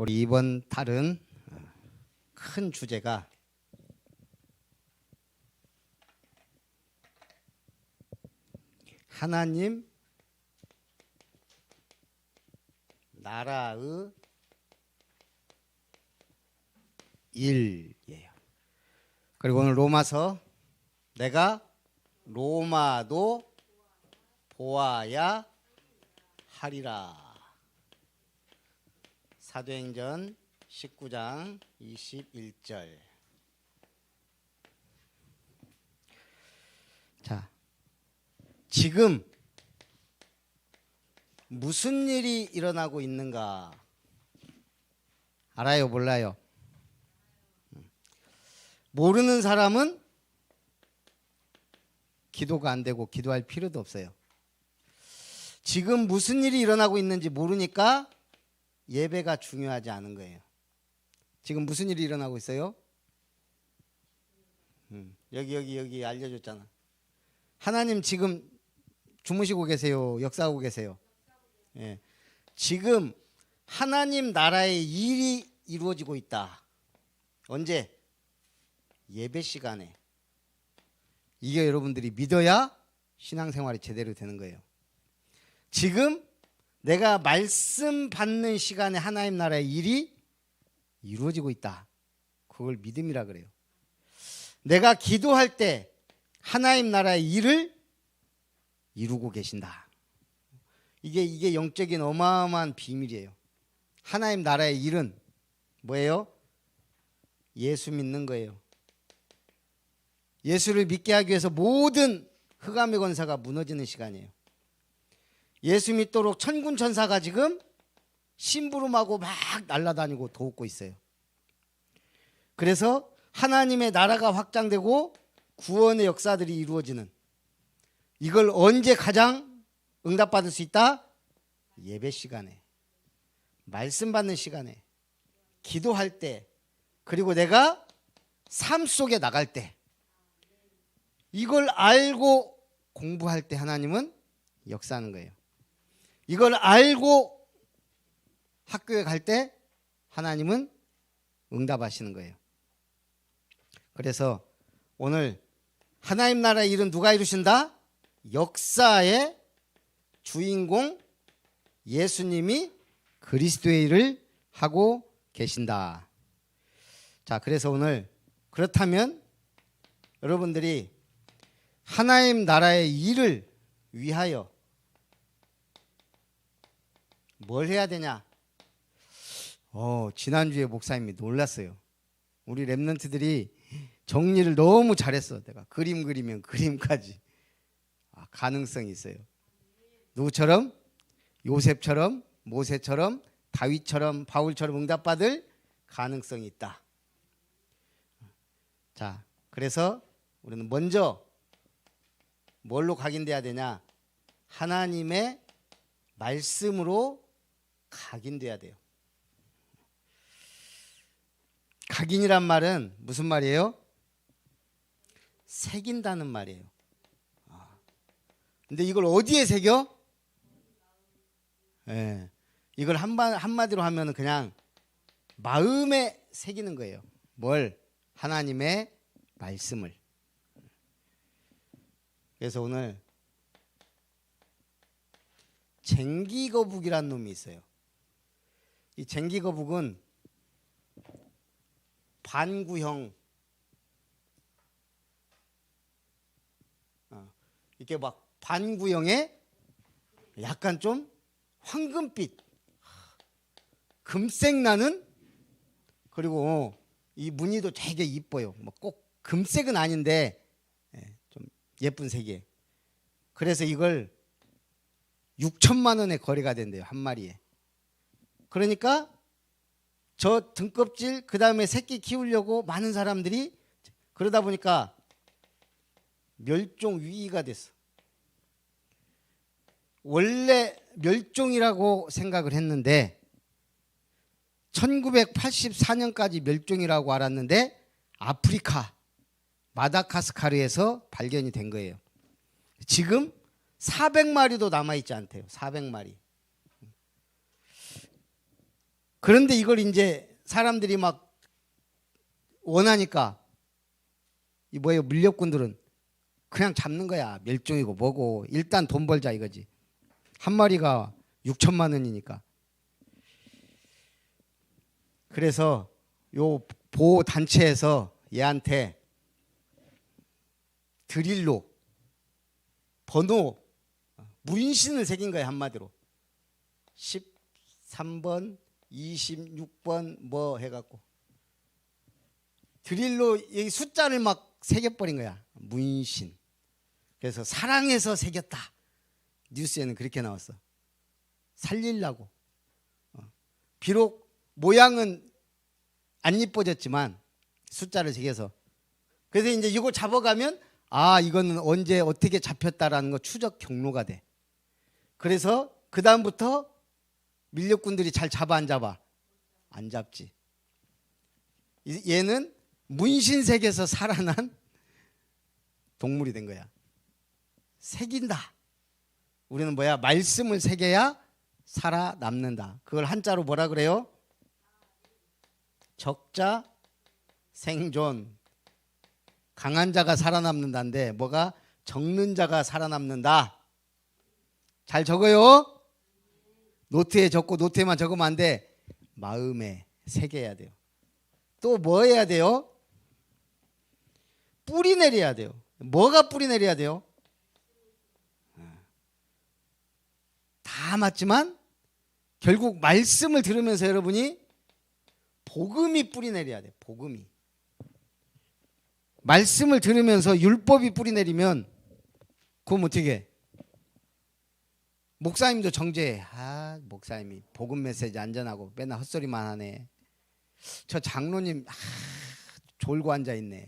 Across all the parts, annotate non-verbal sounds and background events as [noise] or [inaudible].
우리 이번 달은 큰 주제가 하나님 나라의 일이에요. 그리고 오늘 로마서 내가 로마도 보아야 하리라. 사도행전 19장 21절. 자, 지금 무슨 일이 일어나고 있는가? 알아요, 몰라요? 모르는 사람은 기도가 안 되고 기도할 필요도 없어요. 지금 무슨 일이 일어나고 있는지 모르니까 예배가 중요하지 않은 거예요. 지금 무슨 일이 일어나고 있어요? 음, 여기 여기 여기 알려줬잖아. 하나님 지금 주무시고 계세요. 역사하고 계세요. 예. 지금 하나님 나라의 일이 이루어지고 있다. 언제? 예배 시간에. 이게 여러분들이 믿어야 신앙생활이 제대로 되는 거예요. 지금 내가 말씀 받는 시간에 하나님 나라의 일이 이루어지고 있다. 그걸 믿음이라 그래요. 내가 기도할 때 하나님 나라의 일을 이루고 계신다. 이게 이게 영적인 어마어마한 비밀이에요. 하나님 나라의 일은 뭐예요? 예수 믿는 거예요. 예수를 믿게 하기 위해서 모든 흑암의 권사가 무너지는 시간이에요. 예수 믿도록 천군 천사가 지금 심부름하고 막 날아다니고 도웃고 있어요. 그래서 하나님의 나라가 확장되고 구원의 역사들이 이루어지는 이걸 언제 가장 응답받을 수 있다? 예배 시간에 말씀 받는 시간에 기도할 때 그리고 내가 삶 속에 나갈 때 이걸 알고 공부할 때 하나님은 역사하는 거예요. 이걸 알고 학교에 갈 때 하나님은 응답하시는 거예요. 그래서 오늘 하나님 나라의 일은 누가 이루신다? 역사의 주인공 예수님이 그리스도의 일을 하고 계신다. 자, 그래서 오늘 그렇다면 여러분들이 하나님 나라의 일을 위하여 뭘 해야 되냐? 어, 지난주에 목사님이 놀랐어요. 우리 랩런트들이 정리를 너무 잘했어. 내가 그림 그리면 그림까지. 아, 가능성이 있어요. 누구처럼? 요셉처럼, 모세처럼, 다윗처럼, 바울처럼 응답받을 가능성이 있다. 자, 그래서 우리는 먼저 뭘로 각인돼야 되냐? 하나님의 말씀으로 각인돼야 돼요. 각인이란 말은 무슨 말이에요? 새긴다는 말이에요. 아. 근데 이걸 어디에 새겨? 예. 이걸 한마, 한마디로 하면 그냥 마음에 새기는 거예요. 뭘? 하나님의 말씀을. 그래서 오늘 쟁기거북이란 놈이 있어요. 이 쟁기거북은 반구형 어, 이렇게 막 반구형에 약간 좀 황금빛 금색 나는 그리고 이 무늬도 되게 이뻐요. 뭐꼭 금색은 아닌데 예, 좀 예쁜 색이에요. 그래서 이걸 6천만 원의 거래가 된대요 한 마리에. 그러니까 저 등껍질 그 다음에 새끼 키우려고 많은 사람들이 그러다 보니까 멸종 위기가 됐어. 원래 멸종이라고 생각을 했는데 1984년까지 멸종이라고 알았는데 아프리카 마다카스카르에서 발견이 된 거예요. 지금 400마리도 남아 있지 않대요. 400마리. 그런데 이걸 이제 사람들이 막 원하니까 이 뭐예요? 물렵꾼들은 그냥 잡는 거야. 멸종이고 뭐고. 일단 돈 벌자 이거지. 한 마리가 6천만 원이니까. 그래서 요 보호 단체에서 얘한테 드릴로 번호 문신을 새긴 거예요 한마디로. 13번 26번 뭐 해갖고. 드릴로 이 숫자를 막 새겨버린 거야. 문신. 그래서 사랑해서 새겼다. 뉴스에는 그렇게 나왔어. 살리려고. 어. 비록 모양은 안 이뻐졌지만 숫자를 새겨서. 그래서 이제 이거 잡아가면 아 이거는 언제 어떻게 잡혔다라는 거 추적 경로가 돼. 그래서 그 다음부터 밀렵꾼들이 잘 잡아 안 잡아? 안 잡지. 이- 얘는 문신 색에서 살아난 동물이 된 거야. 새긴다. 우리는 뭐야? 말씀을 새겨야 살아남는다. 그걸 한자로 뭐라 그래요? 적자 생존. 강한 자가 살아남는다인데 뭐가? 적는 자가 살아남는다. 잘 적어요 노트에 적고 노트에만 적으면 안 돼. 마음에 새겨야 돼요. 또 뭐 해야 돼요? 뿌리 내려야 돼요. 뭐가 뿌리 내려야 돼요? 다 맞지만 결국 말씀을 들으면서 여러분이 복음이 뿌리 내려야 돼. 복음이. 말씀을 들으면서 율법이 뿌리 내리면 그럼 어떻게 해? 목사님도 정죄해. 아, 목사님이 복음 메시지 안전하고 맨날 헛소리만 하네. 저 장로님 아, 졸고 앉아 있네.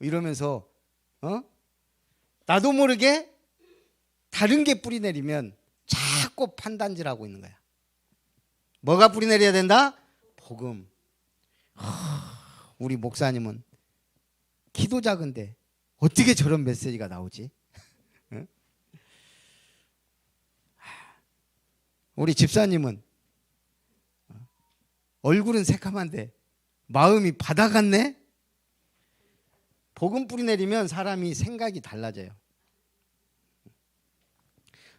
이러면서 어? 나도 모르게 다른 게 뿌리 내리면 자꾸 판단질하고 있는 거야. 뭐가 뿌리 내려야 된다? 복음. 하, 우리 목사님은 키도 작은데 어떻게 저런 메시지가 나오지? 우리 집사님은 얼굴은 새카만데 마음이 바다 같네? 복음 뿌리 내리면 사람이 생각이 달라져요.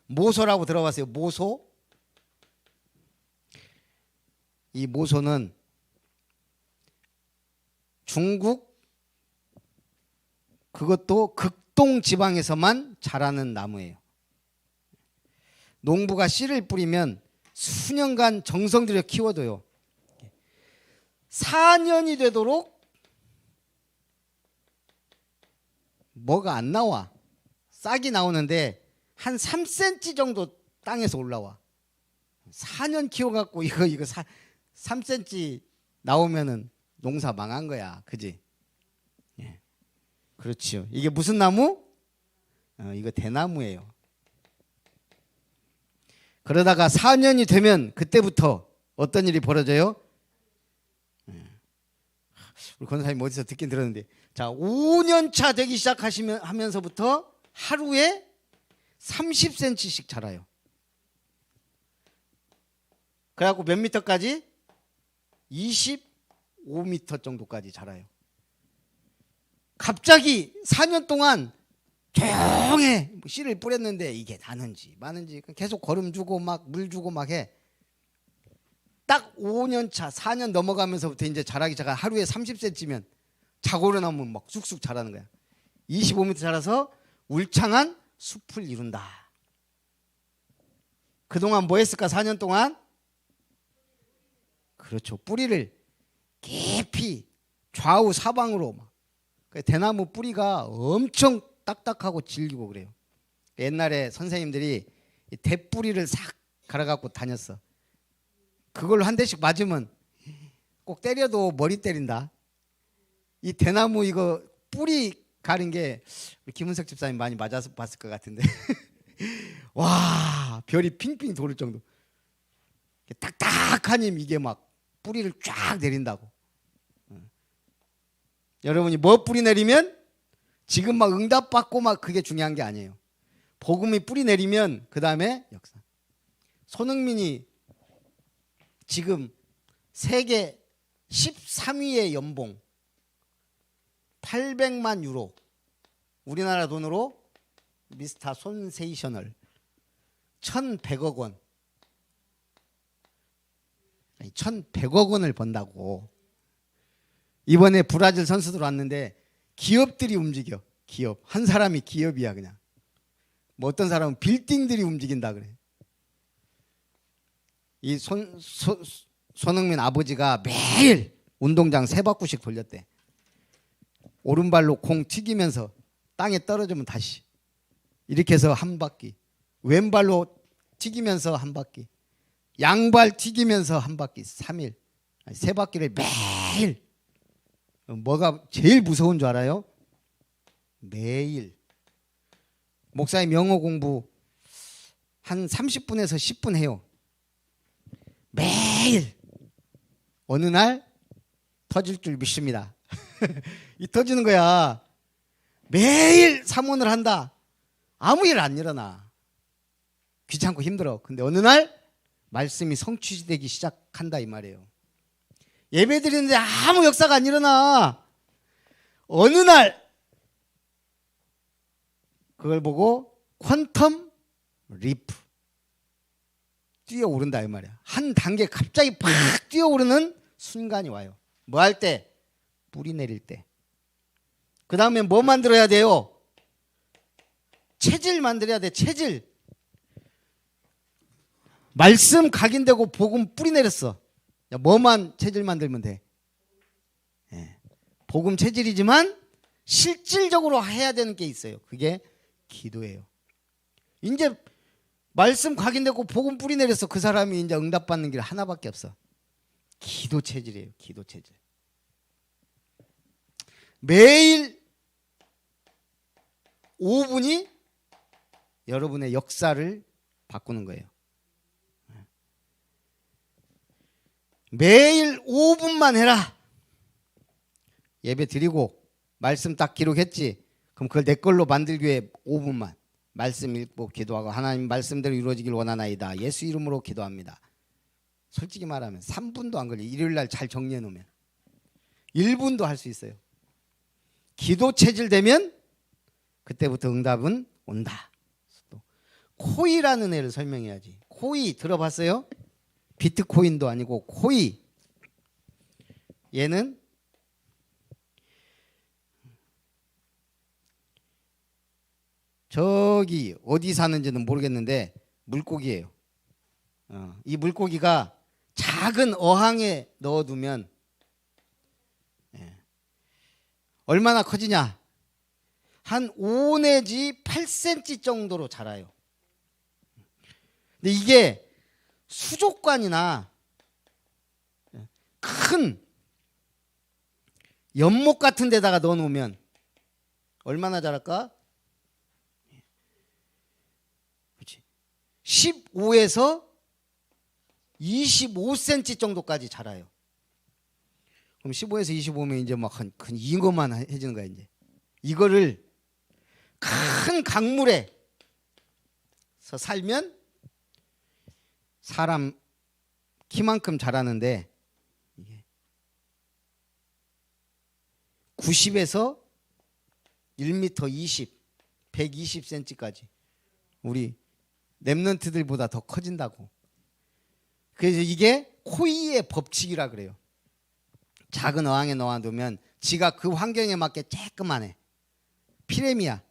모소라고 들어봤어요. 모소? 이 모소는 중국 그것도 극동 지방에서만 자라는 나무예요. 농부가 씨를 뿌리면 수년간 정성 들여 키워둬요. 4년이 되도록 뭐가 안 나와. 싹이 나오는데 한 3cm 정도 땅에서 올라와. 4년 키워갖고 이거 이거 4, 3cm 나오면은 농사 망한 거야. 그지? 예. 그렇지요. 이게 무슨 나무? 어, 이거 대나무예요. 그러다가 4년이 되면 그때부터 어떤 일이 벌어져요? 예. 우리 권사님 어디서 듣긴 들었는데 자 5년 차 되기 시작하시면 하면서부터 하루에 30cm씩 자라요. 그래갖고 몇 미터까지? 25미터 정도까지 자라요. 갑자기 4년 동안 조용해 뭐 씨를 뿌렸는데 이게 나는지 마는지 계속 거름 주고 막 물 주고 막 해. 딱 5년 차, 4년 넘어가면서부터 이제 자라기 시작한 하루에 30cm면 자고 일어나면 막 쑥쑥 자라는 거야. 25m 자라서 울창한 숲을 이룬다. 그동안 뭐 했을까? 4년 동안 그렇죠. 뿌리를 깊이 좌우 사방으로 막그 대나무 뿌리가 엄청 딱딱하고 질기고 그래요. 옛날에 선생님들이 이 대뿌리를 싹 갈아갖고 다녔어. 그걸로 한 대씩 맞으면 꼭 때려도 머리 때린다. 이 대나무 이거 뿌리 가는 게 김은석 집사님 많이 맞아서 봤을 것 같은데 [laughs] 와 별이 핑핑 도를 정도 딱딱하니 이게 막 뿌리를 쫙 내린다고. 여러분이 뭐 뿌리 내리면 지금 막 응답 받고 막 그게 중요한 게 아니에요. 복음이 뿌리 내리면 그 다음에 역사. 손흥민이 지금 세계 13위의 연봉 800만 유로 우리나라 돈으로 미스터 손세이셔널 1100억 원 아니 1100억 원을 번다고 이번에 브라질 선수들 왔는데 기업들이 움직여. 기업. 한 사람이 기업이야 그냥. 뭐 어떤 사람은 빌딩들이 움직인다 그래. 이 손, 손, 손흥민 아버지가 매일 운동장 세 바퀴씩 돌렸대. 오른발로 공 튀기면서 땅에 떨어지면 다시. 이렇게 해서 한 바퀴. 왼발로 튀기면서 한 바퀴. 양발 튀기면서 한 바퀴. 3일. 아니, 세 바퀴를 매일 뭐가 제일 무서운 줄 알아요? 매일 목사님 영어 공부 한 30분에서 10분 해요. 매일 어느 날 터질 줄 믿습니다. [laughs] 이 터지는 거야. 매일 사문을 한다. 아무 일 안 일어나. 귀찮고 힘들어. 근데 어느 날 말씀이 성취되기 시작한다 이 말이에요. 예배 드리는데 아무 역사가 안 일어나. 어느 날 그걸 보고 퀀텀 리프 뛰어오른다 이 말이야. 한 단계 갑자기 팍 뛰어오르는 순간이 와요. 뭐 할 때? 뿌리 내릴 때. 그 다음에 뭐 만들어야 돼요? 체질 만들어야 돼. 체질. 말씀 각인되고 복음 뿌리 내렸어. 야, 뭐만 체질 만들면 돼? 예. 복음 체질이지만 실질적으로 해야 되는 게 있어요. 그게 기도예요. 이제 말씀 각인되고 복음 뿌리 내렸어. 그 사람이 이제 응답받는 길 하나밖에 없어. 기도 체질이에요. 기도 체질. 매일 5분이 여러분의 역사를 바꾸는 거예요. 매일 5분만 해라. 예배 드리고 말씀 딱 기록했지. 그럼 그걸 내 걸로 만들기 위해 5분만 말씀 읽고 기도하고 하나님 말씀대로 이루어지길 원하나이다. 예수 이름으로 기도합니다. 솔직히 말하면 3분도 안 걸려. 일요일 날 잘 정리해 놓으면 1분도 할 수 있어요. 기도 체질 되면 그때부터 응답은 온다. 또 코이라는 애를 설명해야지. 코이 들어봤어요? 비트코인도 아니고 코이. 얘는 저기 어디 사는지는 모르겠는데 물고기예요. 어, 이 물고기가 작은 어항에 넣어두면 예, 얼마나 커지냐? 한 5 내지 8cm 정도로 자라요. 근데 이게 수족관이나 큰 연못 같은 데다가 넣어 놓으면 얼마나 자랄까? 15에서 25cm 정도까지 자라요. 그럼 15에서 25면 이제 막한 이것만 해지는 거야 이제. 이거를 큰 강물에서 살면 사람 키만큼 자라는데 이게 90에서 1m 20, 120cm까지 우리 랩런트들보다 더 커진다고. 그래서 이게 코이의 법칙이라 그래요. 작은 어항에 넣어두면 지가 그 환경에 맞게 쬐끄만해. 피레미야.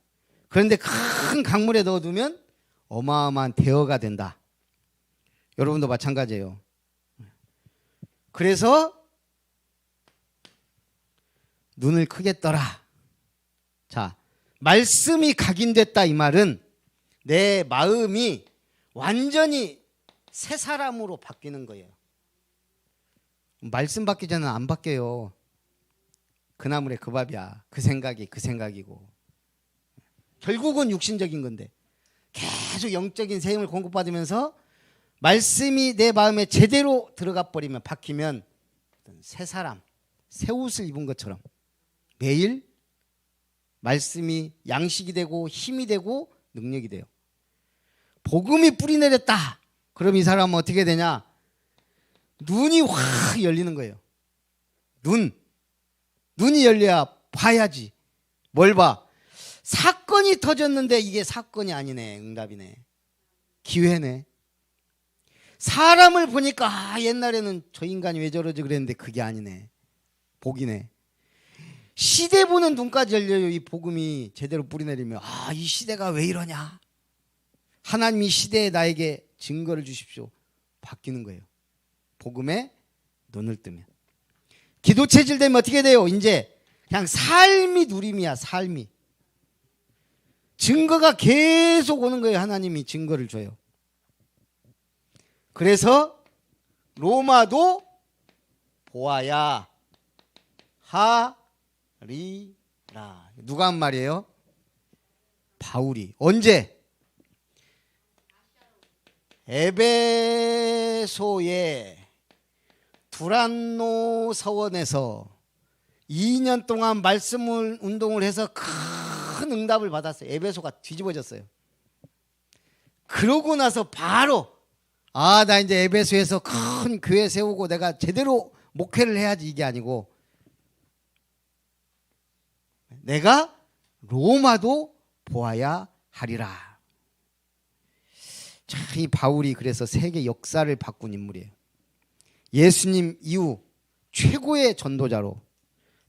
그런데 큰 강물에 넣어두면 어마어마한 대어가 된다. 여러분도 마찬가지예요. 그래서 눈을 크게 떠라. 자, 말씀이 각인됐다 이 말은 내 마음이 완전히 새 사람으로 바뀌는 거예요. 말씀 받기 전에는 안 바뀌어요. 그 나물에 그 밥이야. 그 생각이 그 생각이고. 결국은 육신적인 건데 계속 영적인 세임을 공급받으면서 말씀이 내 마음에 제대로 들어가 버리면 박히면 새 사람, 새 옷을 입은 것처럼 매일 말씀이 양식이 되고 힘이 되고 능력이 돼요. 복음이 뿌리 내렸다. 그럼 이 사람은 어떻게 되냐? 눈이 확 열리는 거예요. 눈. 눈이 열려야 봐야지. 뭘 봐? 사건이 터졌는데 이게 사건이 아니네. 응답이네. 기회네. 사람을 보니까 아, 옛날에는 저 인간이 왜 저러지 그랬는데 그게 아니네. 복이네. 시대 보는 눈까지 열려요. 이 복음이 제대로 뿌리내리면 아, 이 시대가 왜 이러냐? 하나님 이 시대에 나에게 증거를 주십시오. 바뀌는 거예요. 복음에 눈을 뜨면. 기도 체질 되면 어떻게 돼요? 이제 그냥 삶이 누림이야, 삶이. 증거가 계속 오는 거예요. 하나님이 증거를 줘요. 그래서 로마도 보아야 하리라. 누가 한 말이에요? 바울이. 언제? 에베소의 두란노 서원에서 2년 동안 말씀을 운동을 해서 큰 응답을 받았어요. 에베소가 뒤집어졌어요. 그러고 나서 바로 아, 나 이제 에베소에서 큰 교회 세우고 내가 제대로 목회를 해야지 이게 아니고 내가 로마도 보아야 하리라. 자, 이 바울이 그래서 세계 역사를 바꾼 인물이에요. 예수님 이후 최고의 전도자로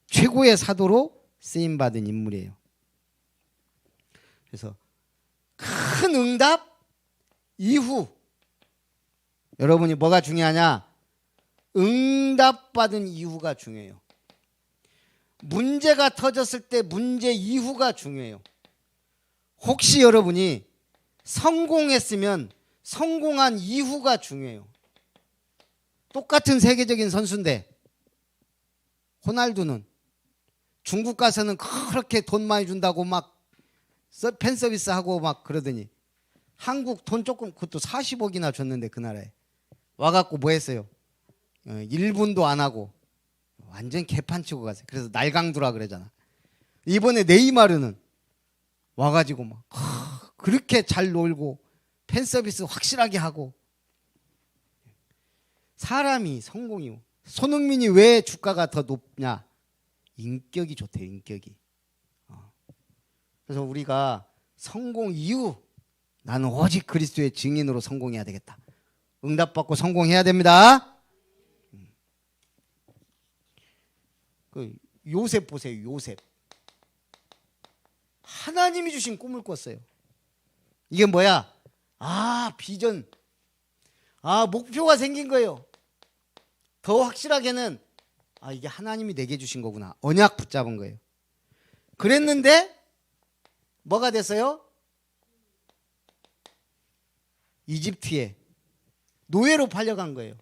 최고의 사도로 쓰임 받은 인물이에요. 그래서 큰 응답 이후 여러분이 뭐가 중요하냐? 응답받은 이후가 중요해요. 문제가 터졌을 때 문제 이후가 중요해요. 혹시 여러분이 성공했으면 성공한 이후가 중요해요. 똑같은 세계적인 선수인데 호날두는 중국 가서는 그렇게 돈 많이 준다고 막 팬 서비스 하고 막 그러더니 한국 돈 조금 그것도 40억이나 줬는데 그 나라에 와갖고 뭐 했어요? 어, 1분도 안 하고 완전 개판 치고 갔어요. 그래서 날강두라 그러잖아. 이번에 네이마르는 와가지고 막 그렇게 잘 놀고 팬 서비스 확실하게 하고 사람이 성공이요. 손흥민이 왜 주가가 더 높냐? 인격이 좋대요. 인격이. 어. 그래서 우리가 성공 이후 나는 오직 그리스도의 증인으로 성공해야 되겠다. 응답받고 성공해야 됩니다. 음. 그 요셉 보세요. 요셉. 하나님이 주신 꿈을 꿨어요. 이게 뭐야? 아, 비전. 아, 목표가 생긴 거예요. 더 확실하게는 아, 이게 하나님이 내게 주신 거구나. 언약 붙잡은 거예요. 그랬는데 뭐가 됐어요? 이집트에 노예로 팔려간 거예요.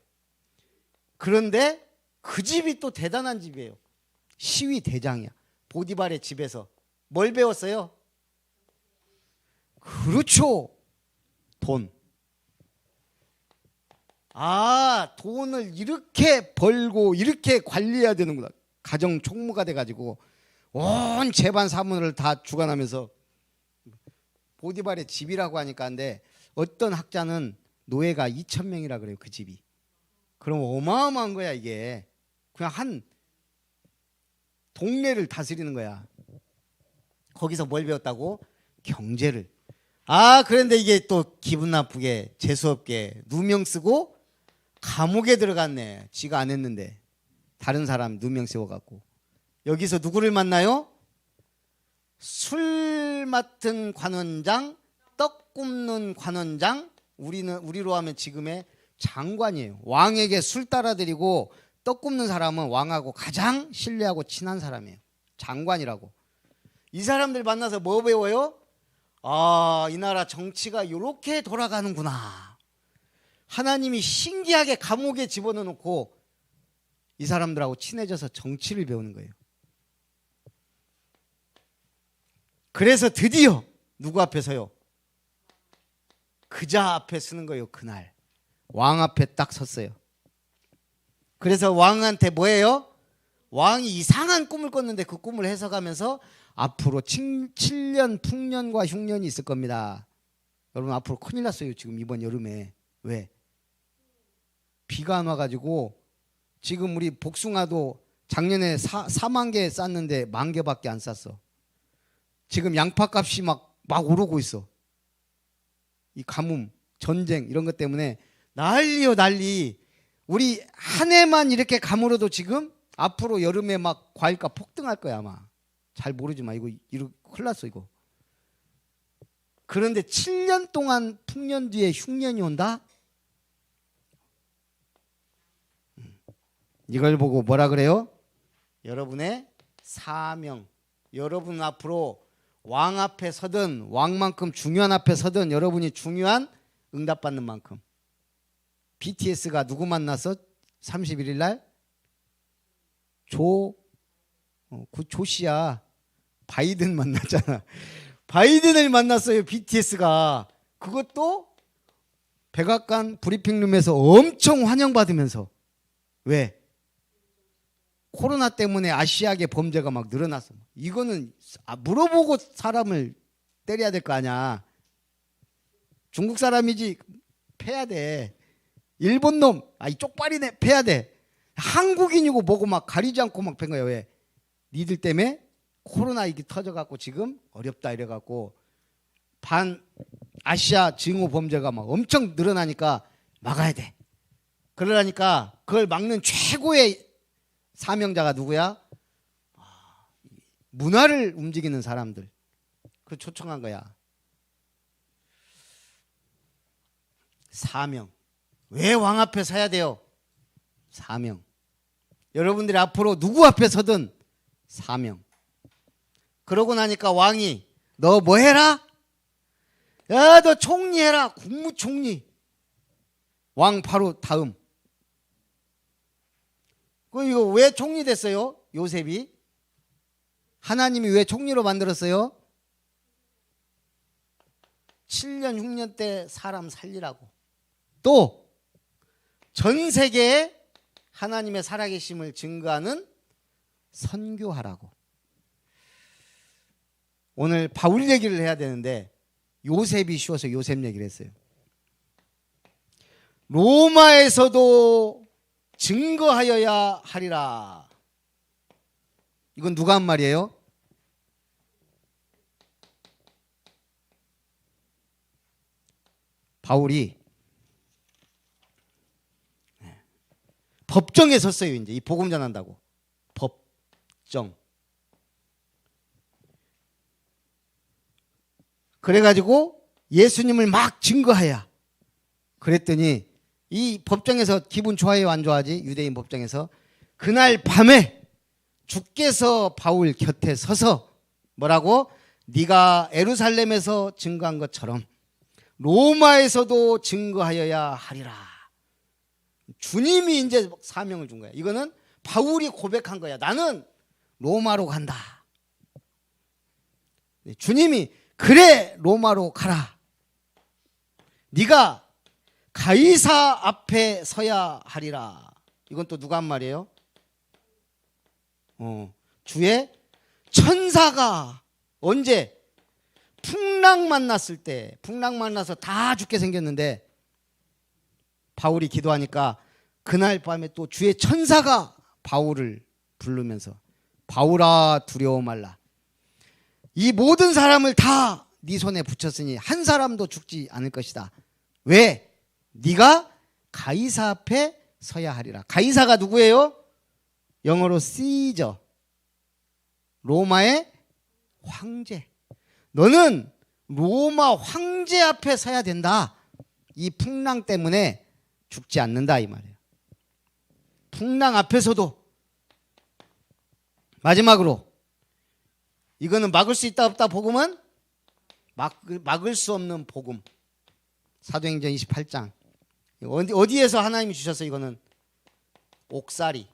그런데 그 집이 또 대단한 집이에요. 시위 대장이야. 보디발의 집에서 뭘 배웠어요? 그렇죠. 돈. 아, 돈을 이렇게 벌고 이렇게 관리해야 되는구나. 가정 총무가 돼 가지고 온 재반 사무를 다 주관하면서 보디발의 집이라고 하니까 근데 어떤 학자는 노예가 2천 명이라 그래요 그 집이. 그럼 어마어마한 거야 이게. 그냥 한 동네를 다스리는 거야. 거기서 뭘 배웠다고? 경제를. 아 그런데 이게 또 기분 나쁘게 재수 없게 누명 쓰고 감옥에 들어갔네. 지가 안 했는데 다른 사람 누명 세워갖고 여기서 누구를 만나요? 술 맡은 관원장, 떡 굽는 관원장, 우리는 우리로 하면 지금의 장관이에요. 왕에게 술 따라 드리고 떡 굽는 사람은 왕하고 가장 신뢰하고 친한 사람이에요. 장관이라고. 이 사람들 만나서 뭐 배워요? 아, 이 나라 정치가 이렇게 돌아가는구나. 하나님이 신기하게 감옥에 집어넣어 놓고 이 사람들하고 친해져서 정치를 배우는 거예요. 그래서 드디어 누구 앞에서요? 그자 앞에 쓰는 거예요. 그날 왕 앞에 딱 섰어요. 그래서 왕한테 뭐예요? 왕이 이상한 꿈을 꿨는데 그 꿈을 해석하면서 앞으로 7, 7년 풍년과 흉년이 있을 겁니다. 여러분 앞으로 큰일 났어요. 지금 이번 여름에 왜? 비가 안 와가지고 지금 우리 복숭아도 작년에 사, 4만 개 쌌는데 만 개밖에 안 쌌어. 지금 양파 값이 막, 막 오르고 있어. 이 가뭄, 전쟁 이런 것 때문에 난리요 난리. 우리 한 해만 이렇게 가물어도 지금 앞으로 여름에 막 과일값 폭등할 거야 아마. 잘 모르지만 이거 이거 큰일 났어 이거. 그런데 7년 동안 풍년 뒤에 흉년이 온다? 음. 이걸 보고 뭐라 그래요? 여러분의 사명. 여러분 앞으로 왕 앞에 서든 왕만큼 중요한 앞에 서든 여러분이 중요한 응답받는 만큼. BTS가 누구 만났어? 31일 날? 조, 어, 그 조씨야. 바이든 만났잖아. [laughs] 바이든을 만났어요. BTS가. 그것도 백악관 브리핑룸에서 엄청 환영받으면서. 왜? 코로나 때문에 아시아계 범죄가 막 늘어났어. 이거는 아, 물어보고 사람을 때려야 될 거 아니야. 중국 사람이지 패야 돼. 일본 놈, 아이 쪽발이네 패야 돼. 한국인이고 뭐고 막 가리지 않고 막 팬 거야. 왜? 니들 때문에 코로나 이게 터져갖고 지금 어렵다 이래갖고 반 아시아 증오 범죄가 막 엄청 늘어나니까 막아야 돼. 그러라니까 그걸 막는 최고의 사명자가 누구야? 아, 문화를 움직이는 사람들. 그 초청한 거야. 사명. 왜 왕 앞에 서야 돼요? 사명. 여러분들이 앞으로 누구 앞에 서든 사명. 그러고 나니까 왕이 너 뭐 해라? 야, 너 총리 해라. 국무총리. 왕 바로 다음. 그 이거 왜 총리 됐어요? 요셉이? 하나님이 왜 총리로 만들었어요? 7년 흉년 때 사람 살리라고. 또 전 세계에 하나님의 살아계심을 증거하는 선교하라고. 오늘 바울 얘기를 해야 되는데 요셉이 쉬워서 요셉 얘기를 했어요. 로마에서도 증거하여야 하리라. 이건 누가 한 말이에요? 바울이 네. 법정에 섰어요. 이제 이 복음 전한다고. 법정. 그래가지고 예수님을 막 증거하야. 그랬더니 이 법정에서 기분 좋아요 안 좋아하지? 유대인 법정에서 그날 밤에 주께서 바울 곁에 서서 뭐라고? 네가 에루살렘에서 증거한 것처럼 로마에서도 증거하여야 하리라. 주님이 이제 사명을 준 거야. 이거는 바울이 고백한 거야. 나는 로마로 간다. 주님이 그래 로마로 가라. 네가 가이사 앞에 서야 하리라. 이건 또 누가 한 말이에요? 어, 주의 천사가 언제 풍랑 만났을 때 풍랑 만나서 다 죽게 생겼는데 바울이 기도하니까 그날 밤에 또 주의 천사가 바울을 부르면서 바울아 두려워 말라. 이 모든 사람을 다 네 손에 붙였으니 한 사람도 죽지 않을 것이다. 왜? 네가 가이사 앞에 서야 하리라. 가이사가 누구예요? 영어로 시저. 로마의 황제. 너는 로마 황제 앞에 서야 된다. 이 풍랑 때문에 죽지 않는다 이 말이에요. 풍랑 앞에서도 마지막으로 이거는 막을 수 있다 없다 복음은 막, 막을 수 없는 복음. 사도행전 28장. 어디, 어디에서 하나님이 주셨어 이거는 옥살이.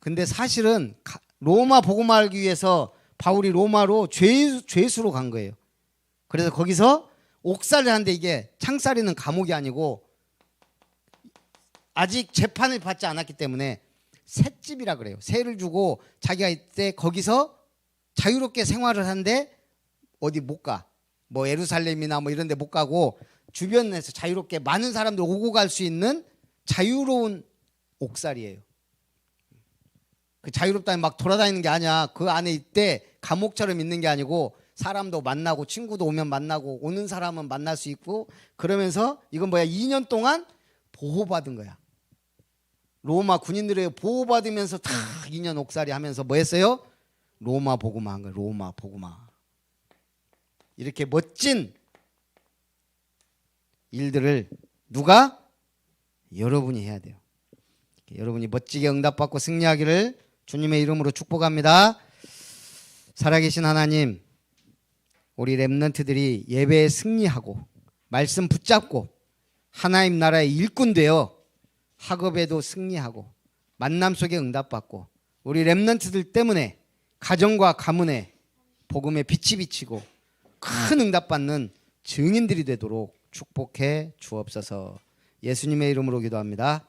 근데 사실은 로마 복음 알기 위해서 바울이 로마로 죄, 죄수로 간 거예요. 그래서 거기서 옥살을 하는데 이게 창살이는 감옥이 아니고 아직 재판을 받지 않았기 때문에 새집이라 그래요. 새를 주고 자기가 이때 거기서 자유롭게 생활을 하는데 어디 못 가. 뭐 예루살렘이나 뭐 이런 데 못 가고 주변에서 자유롭게 많은 사람들 오고 갈 수 있는 자유로운 옥살이에요. 그 자유롭다니 막 돌아다니는 게 아니야. 그 안에 있대 감옥처럼 있는 게 아니고 사람도 만나고 친구도 오면 만나고 오는 사람은 만날 수 있고 그러면서 이건 뭐야? 2년 동안 보호받은 거야. 로마 군인들의 보호받으면서 다 2년 옥살이 하면서 뭐 했어요? 로마 복음화 한 거야. 로마 복음화. 이렇게 멋진 일들을 누가 여러분이 해야 돼요. 여러분이 멋지게 응답받고 승리하기를 주님의 이름으로 축복합니다. 살아계신 하나님, 우리 렘넌트들이 예배에 승리하고 말씀 붙잡고 하나님 나라의 일꾼 되어 학업에도 승리하고 만남 속에 응답받고 우리 렘넌트들 때문에 가정과 가문에 복음의 빛이 비치고 큰 응답받는 증인들이 되도록 축복해 주옵소서. 예수님의 이름으로 기도합니다.